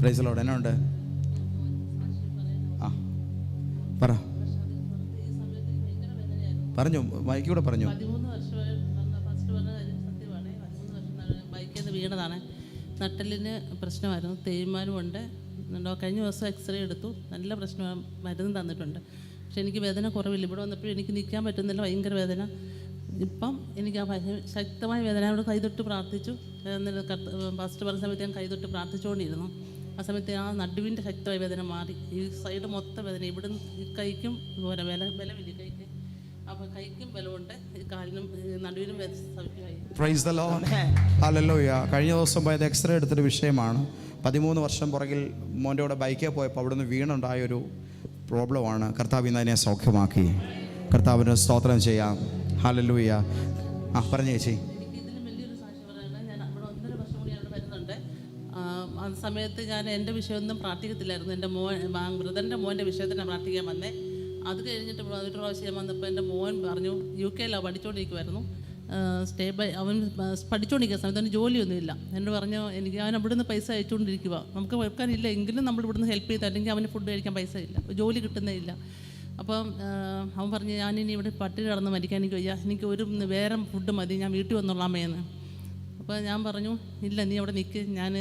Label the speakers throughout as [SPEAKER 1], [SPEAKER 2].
[SPEAKER 1] പ്രൈസലോട് എന്നാ ഉണ്ട്? ആ പറ. പറഞ്ഞു മൈക്കൂടെ പറഞ്ഞു.
[SPEAKER 2] വീണതാണ്. നട്ടലിന് പ്രശ്നമായിരുന്നു. തേയ്മാനും ഉണ്ട്. കഴിഞ്ഞ ദിവസം എക്സ്റേ എടുത്തു. നല്ല പ്രശ്നം മരുന്ന് തന്നിട്ടുണ്ട്. പക്ഷെ എനിക്ക് വേദന കുറവില്ല. ഇവിടെ വന്നപ്പോഴും എനിക്ക് നിൽക്കാൻ പറ്റുന്നില്ല. ഭയങ്കര വേദന. ഇപ്പം എനിക്ക് ആ ശക്തമായ വേദന അവിടെ കൈതൊട്ട് പ്രാർത്ഥിച്ചു. ഫസ്റ്റ് പറഞ്ഞ സമയത്ത് ഞാൻ കൈതൊട്ട് പ്രാർത്ഥിച്ചുകൊണ്ടിരുന്നു. ആ സമയത്ത് ആ നടുവിന്റെ ശക്തമായ വേദന മാറി. ഈ സൈഡ് മൊത്തം വേദന. ഇവിടുന്ന് ഈ കൈക്കും ഇതുപോലെ വില ബലമില്ല കൈക്ക്? അപ്പോൾ കൈക്കും ബലമുണ്ട് കാലിനും നടുവിനും
[SPEAKER 1] പ്രൈസ് ദ കഴിഞ്ഞ ദിവസം പോയത് എക്സ്റേ എടുത്തൊരു വിഷയമാണ്. പതിമൂന്ന് വർഷം പുറകിൽ മോന്റെ കൂടെ ബൈക്കിൽ പോയപ്പോൾ അവിടുന്ന് വീണുണ്ടായൊരു പ്രോബ്ലമാണ്. കർത്താവ് ഇന്ന് അതിനെ സൗഖ്യമാക്കി. കർത്താവിന് സ്തോത്രം ചെയ്യാം. ഹാലല്ലൂയ്യ ആ പറഞ്ഞു ചേച്ചി.
[SPEAKER 2] സമയത്ത് ഞാൻ എന്റെ വിഷയമൊന്നും പ്രാർത്ഥിക്കത്തില്ലായിരുന്നു. എന്റെ മോൻ ബ്രദറിന്റെ മോന്റെ വിഷയത്തിന് പ്രാർത്ഥിക്കാൻ വന്നേ. അത് കഴിഞ്ഞിട്ട് ഒരു പ്രാവശ്യം വന്നപ്പോൾ എന്റെ മോൻ പറഞ്ഞു യു കെയിലാണ് പഠിച്ചുകൊണ്ടിരിക്കുമായിരുന്നു സ്റ്റേ ബൈ അവൻ പഠിച്ചുകൊണ്ടിരിക്കുന്ന സമയത്ത് അവന് ജോലിയൊന്നുമില്ല. എന്നോട് പറഞ്ഞു എനിക്ക് അവൻ അവിടുന്ന് പൈസ അയച്ചുകൊണ്ടിരിക്കുക നമുക്ക് വെക്കാനില്ല എങ്കിലും നമ്മൾ ഇവിടുന്ന് ഹെൽപ്പ് ചെയ്ത് അല്ലെങ്കിൽ അവന് ഫുഡ് കഴിക്കാൻ പൈസ ഇല്ല ജോലി കിട്ടുന്നേ ഇല്ല. അപ്പം അവൻ പറഞ്ഞു ഞാനിനി ഇവിടെ പട്ടിണി കിടന്ന് മരിക്കാൻ എനിക്ക് വയ്യ. എനിക്ക് ഒരു വേറെ ഫുഡ് മതി ഞാൻ വീട്ടിൽ വന്നോളാമേന്ന് അപ്പോൾ ഞാൻ പറഞ്ഞു ഇല്ല നീ അവിടെ നിൽക്ക് ഞാൻ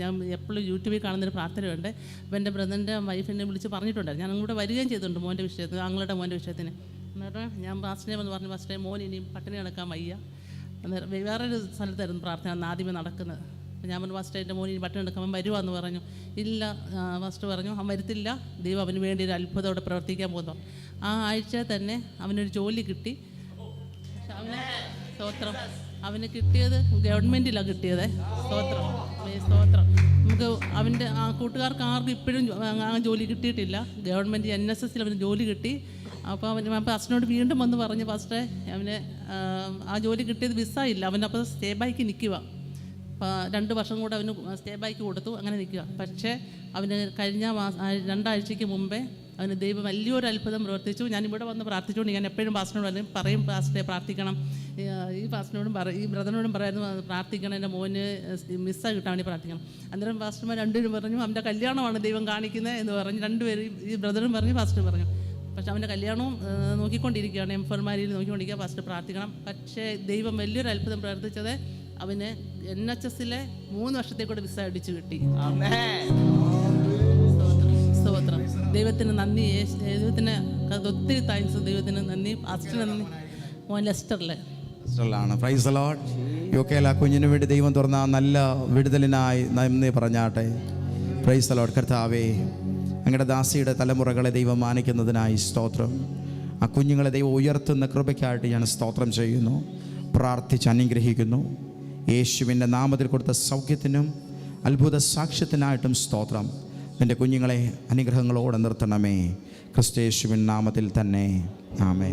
[SPEAKER 2] ഞാൻ എപ്പോഴും യൂട്യൂബിൽ കാണുന്നൊരു പ്രാർത്ഥനയുണ്ട്. അപ്പോൾ എന്റെ ബ്രദറിന്റെ വൈഫിനെ വിളിച്ച് പറഞ്ഞിട്ടുണ്ടായിരുന്നു. ഞാൻ അങ്ങോട്ട് വരികയും ചെയ്തിട്ടുണ്ട് മോന്റെ വിഷയത്തിന് അങ്ങളുടെ മോന്റെ വിഷയത്തിന്. എന്നിട്ട് ഞാൻ പാസ്റ്റിനെ വന്ന് പറഞ്ഞു പാസ്റ്റേ മോൻ ഇനിയും പട്ടിണി കിടക്കാൻ വയ്യ. അന്നേരം വേറൊരു സ്ഥലത്തായിരുന്നു പ്രാർത്ഥന അന്ന് ആദ്യമേ നടക്കുന്നത്. അപ്പോൾ ഞാൻ പറഞ്ഞു ഫസ്റ്റ് എന്റെ പട്ടിണി കിടക്കാൻ അവൻ വരുവാന്ന് പറഞ്ഞു. ഇല്ല ഫസ്റ്റ് പറഞ്ഞു അവൻ വരത്തില്ല. ദൈവം അവന് വേണ്ടി ഒരു അത്ഭുതത്തോടെ പ്രവർത്തിക്കാൻ പോകുന്നു. ആ ആഴ്ച തന്നെ അവനൊരു ജോലി കിട്ടി. സ്തോത്രം. അവന് കിട്ടിയത് ഗവൺമെന്റിലാണ് കിട്ടിയത്. സ്തോത്രം. സ്തോത്രം. നമുക്ക് അവന്റെ ആ കൂട്ടുകാർക്ക് ആർക്കും ഇപ്പോഴും ആ ജോലി കിട്ടിയിട്ടില്ല. ഗവൺമെന്റ് എൻ എസ് എസിൽ അവന് ജോലി കിട്ടി. അപ്പോൾ അവൻ അപ്പം അച്ഛനോട് വീണ്ടും വന്ന് പറഞ്ഞ് ഫസ്റ്റ് അവന് ആ, ജോലി കിട്ടിയത് വിസയില്ല അവനപ്പോൾ സ്റ്റേ ബൈക്ക് നിൽക്കുക രണ്ട് വർഷം കൂടെ അവന് സ്റ്റേ ബൈക്ക് കൊടുത്തു അങ്ങനെ നിൽക്കുക പക്ഷേ അവന് കഴിഞ്ഞ മാസം രണ്ടാഴ്ചയ്ക്ക് മുമ്പേ അവന് ദൈവം വലിയൊരു അത്ഭുതം പ്രവർത്തിച്ചു. ഞാൻ വന്ന് പ്രാർത്ഥിച്ചുകൊണ്ട് ഞാൻ എപ്പോഴും പാസ്റ്റിനോട് പറഞ്ഞു പറയും പാസ്റ്ററെ പ്രാർത്ഥിക്കണം. ഈ, പാസ്റ്റിനോടും പറ ഈ ബ്രദറിനോടും പറയായിരുന്നു പ്രാർത്ഥിക്കണം എന്റെ മോന് മിസ്സായി കിട്ടാൻ വേണ്ടി പ്രാർത്ഥിക്കണം. അന്നേരം പാസ്റ്റർമാർ രണ്ടുപേരും പറഞ്ഞു അവന്റെ കല്യാണമാണ് ദൈവം കാണിക്കുന്നത് എന്ന് പറഞ്ഞു രണ്ടുപേരും ഈ ബ്രദറും പറഞ്ഞു പാസ്റ്റർ പറഞ്ഞു. പക്ഷെ അവന്റെ കല്യാണവും നോക്കിക്കൊണ്ടിരിക്കുകയാണ് എംഫർമാരിയിൽ നോക്കിക്കൊണ്ടിരിക്കുക ഫസ്റ്റ് പ്രാർത്ഥിക്കണം. പക്ഷേ ദൈവം വലിയൊരു അത്ഭുതം പ്രവർത്തിച്ചത് അവന് എൻ എച്ച് എസിലെ മൂന്ന് വർഷത്തേക്കൂടെ വിസ അടിച്ചു കിട്ടി. സ്തോത്രം ദൈവത്തിന് നന്ദി ദൈവത്തിന് ഒത്തിരി താങ്ക്സ് ദൈവത്തിന് നന്ദി ഫസ്റ്റിന് നന്ദി. മോൻ ലെസ്റ്ററിലെ. ാണ്
[SPEAKER 1] പ്രൈസ് ലോഡ് യു കെയിൽ ആ കുഞ്ഞിന് വേണ്ടി ദൈവം തുറന്ന നല്ല വിടുതലിനായി നന്ദി പറഞ്ഞാട്ടെ. പ്രൈസ് ലോഡ് കർത്താവേ അങ്ങയുടെ ദാസിയുടെ തലമുറകളെ ദൈവം മാനിക്കുന്നതിനായി സ്തോത്രം. ആ കുഞ്ഞുങ്ങളെ ദൈവം ഉയർത്തുന്ന കൃപയ്ക്കായിട്ട് ഞാൻ സ്തോത്രം ചെയ്യുന്നു. പ്രാർത്ഥിച്ച് അനുഗ്രഹിക്കുന്നു. യേശുവിന്റെ നാമത്തിൽ കൊടുത്ത സൗഖ്യത്തിനും അത്ഭുത സാക്ഷ്യത്തിനായിട്ടും സ്തോത്രം. നിന്റെ കുഞ്ഞുങ്ങളെ അനുഗ്രഹങ്ങളോടെ നിർത്തണമേ. ക്രിസ്തേശുവിൻ നാമത്തിൽ തന്നെ. ആമേ